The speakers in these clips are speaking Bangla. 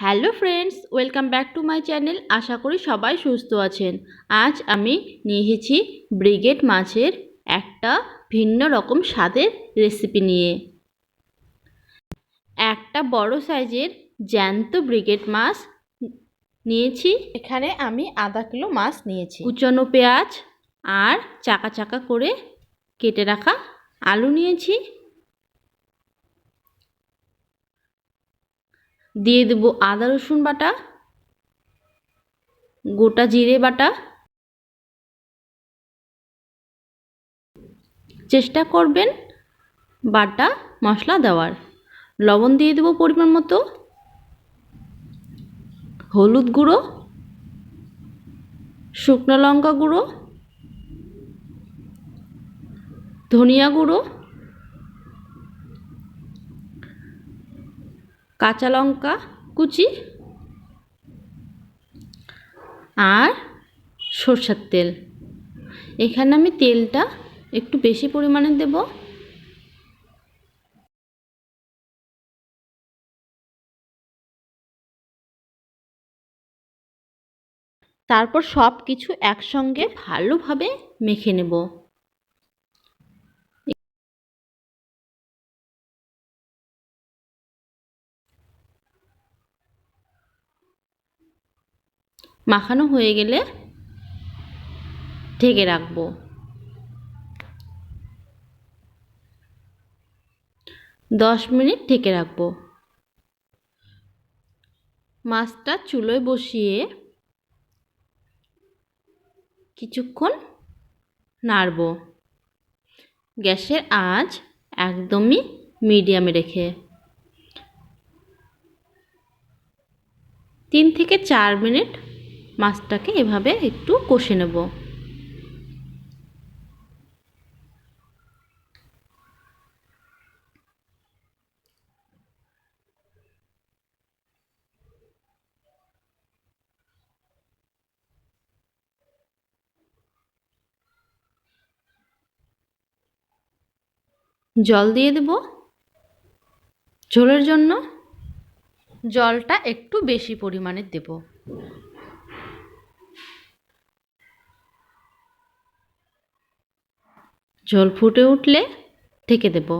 Hello friends, welcome back to my channel. আশা করি সবাই সুস্থ আছেন। আজ আমি নিয়ে এসেছি ব্রিগেড মাছের একটা ভিন্ন রকম স্বাদের রেসিপি নিয়ে। একটা বড় সাইজের জ্যান্ত ব্রিগেড মাছ নিয়েছি। এখানে আমি আধা কিলো মাছ নিয়েছি। কুচনো পেঁয়াজ আর চাকা চাকা করে কেটে রাখা আলু নিয়েছি। দিয়ে দেবো আদা, রসুন বাটা, গোটা জিরে বাটা। চেষ্টা করবেন বাটা, মশলা দেওয়ার। লবণ দিয়ে দেবো পরিমাণ মতো। হলুদ গুঁড়ো, শুকনো লঙ্কা গুঁড়ো, ধনিয়া গুঁড়ো। কাঁচা লঙ্কা কুচি আর সরষের তেল। এখানে আমি তেলটা একটু বেশি পরিমাণে দেব। তারপর সব কিছু একসঙ্গে ভালোভাবে মেখে নেব। মাখানো হয়ে গেলে ঢেকে রাখব। দশ মিনিট ঢেকে রাখব। মাছটা চুলোয় বসিয়ে কিছুক্ষণ নাড়ব। গ্যাসের আঁচ একদমই মিডিয়ামে রেখে। তিন থেকে চার মিনিট মাছটাকে এভাবে একটু কষে নেব। জল দিয়ে দেব। ঝোলের জন্য জলটা একটু বেশি পরিমাণে দেব। জল ফুটে উঠলে ঢেকে দেব।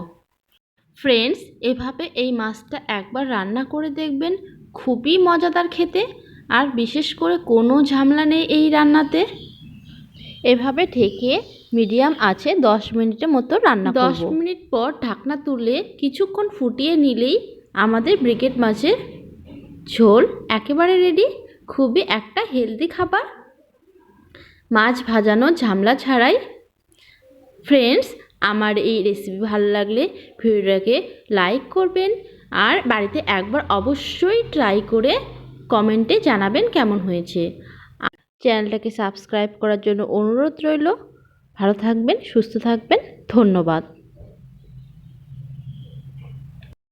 ফ্রেন্ডস এভাবে এই মাছটা একবার রান্না করে দেখবেন, খুবই মজাদার খেতে। আর বিশেষ করে কোনো ঝামেলা নেই এই রান্নাতে। এভাবে ঢেকে মিডিয়াম আছে দশ মিনিটের মতো রান্না দশ মিনিট পর ঢাকনা তুলে কিছুক্ষণ ফুটিয়ে নিলেই আমাদের ব্রিগেড মাছের ঝোল একেবারে রেডি খুবই একটা হেলদি খাবার। মাছ ভাজানো ঝামলা ছাড়াই ফ্রেন্ডস আমার এই রেসিপি ভালো লাগলে ভিডিওটাকে লাইক করবেন আর বাড়িতে একবার অবশ্যই ট্রাই করে কমেন্টে জানাবেন কেমন হয়েছে। চ্যানেলটাকে সাবস্ক্রাইব করার জন্য অনুরোধ রইল। ভালো থাকবেন, সুস্থ থাকবেন, ধন্যবাদ।